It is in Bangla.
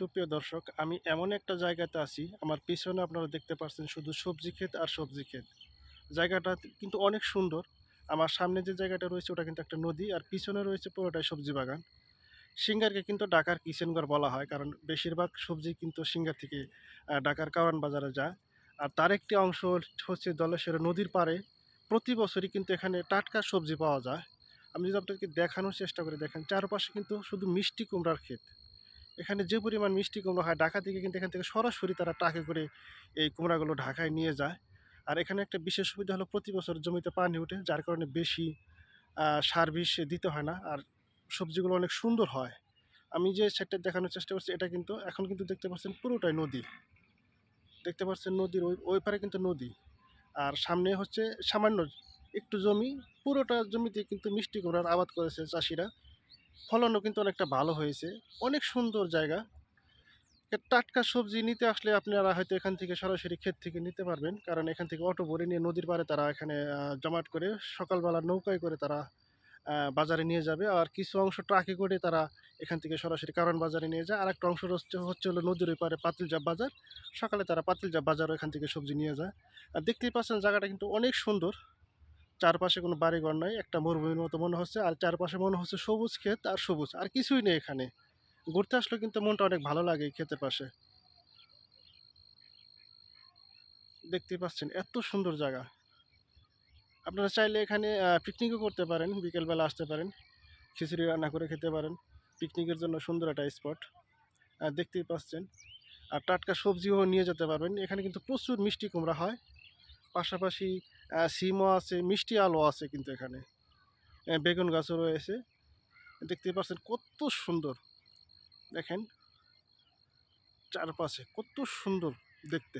সুপ্রিয় দর্শক, আমি এমন একটা জায়গাতে আছি, আমার পিছনে আপনারা দেখতে পাচ্ছেন শুধু সবজি ক্ষেত আর সবজি ক্ষেত। জায়গাটা কিন্তু অনেক সুন্দর। আমার সামনে যে জায়গাটা রয়েছে ওটা কিন্তু একটা নদী আর পিছনে রয়েছে পুরোটাই সবজি বাগান। সিঙ্গারকে কিন্তু ঢাকার কিচেনঘর বলা হয়, কারণ বেশিরভাগ সবজি কিন্তু সিঙ্গার থেকে ঢাকার কারণ বাজারে যায়। আর তার একটি অংশ হচ্ছে দলেশ্বর নদীর পাড়ে। প্রতি বছরই কিন্তু এখানে টাটকা সবজি পাওয়া যায়। আমি যদি আপনাদেরকে দেখানোর চেষ্টা করি, দেখেন চারপাশে কিন্তু শুধু মিষ্টি কুমড়ার ক্ষেত। এখানে যে পরিমাণ মিষ্টি কুমড়ো হয়, ঢাকা থেকে কিন্তু এখান থেকে সরাসরি তারা ট্রাকে করে এই কুমড়াগুলো ঢাকায় নিয়ে যায়। আর এখানে একটা বিশেষ সুবিধা হলো প্রতি বছর জমিতে পানি ওঠে, যার কারণে বেশি সার বিষ দিতে হয় না। আর সবজিগুলো অনেক সুন্দর হয়। আমি যে সেটটা দেখানোর চেষ্টা করছি, এটা কিন্তু এখন কিন্তু দেখতে পাচ্ছেন পুরোটাই নদী। দেখতে পাচ্ছেন নদীর ওই ওই পারে কিন্তু নদী। আর সামনে হচ্ছে সামান্য একটু জমি, পুরোটা জমিতে কিন্তু মিষ্টি কুমড়ার আবাদ করেছে চাষিরা। ফলনও কিন্তু অনেকটা ভালো হয়েছে। অনেক সুন্দর জায়গা। টাটকা সবজি নিতে আসলে আপনারা হয়তো এখান থেকে সরাসরি ক্ষেত থেকে নিতে পারবেন। কারণ এখান থেকে অটো ভরে নিয়ে নদীর পাড়ে তারা এখানে জমাট করে সকালবেলা নৌকায় করে তারা বাজারে নিয়ে যাবে। আর কিছু অংশ ট্রাকে করে তারা এখান থেকে সরাসরি কারণ বাজারে নিয়ে যায়। আর একটা অংশ হচ্ছে হচ্ছে হলো নদীর ওই পারে পাতিলজাপ বাজার। সকালে তারা পাতিলজাপ বাজারও এখান থেকে সবজি নিয়ে যায়। আর দেখতেই পাচ্ছেন জায়গাটা কিন্তু অনেক সুন্দর। চারপাশে কোনো বাড়িঘর নাই, একটা মরুভূমির মতো মনে হচ্ছে। আর চারপাশে মনে হচ্ছে সবুজ ক্ষেত আর সবুজ, আর কিছুই নেই এখানে। ঘুরতে আসলে কিন্তু মনটা অনেক ভালো লাগে ক্ষেতের পাশে। দেখতেই পাচ্ছেন, এত সুন্দর জায়গা। আপনারা চাইলে এখানে পিকনিকও করতে পারেন, বিকেলবেলা আসতে পারেন, খিচুড়ি রান্না করে খেতে পারেন। পিকনিকের জন্য সুন্দর একটা স্পট আর দেখতেই পাচ্ছেন। আর টাটকা সবজিও নিয়ে যেতে পারবেন। এখানে কিন্তু প্রচুর মিষ্টি কুমড়া হয়। পাশাপাশি সিমও আছে, মিষ্টি আলু আছে কিন্তু এখানে। বেগুন গাছও রয়েছে। দেখতে পাচ্ছেন কত সুন্দর। দেখেন, চারপাশে কত সুন্দর দেখতে।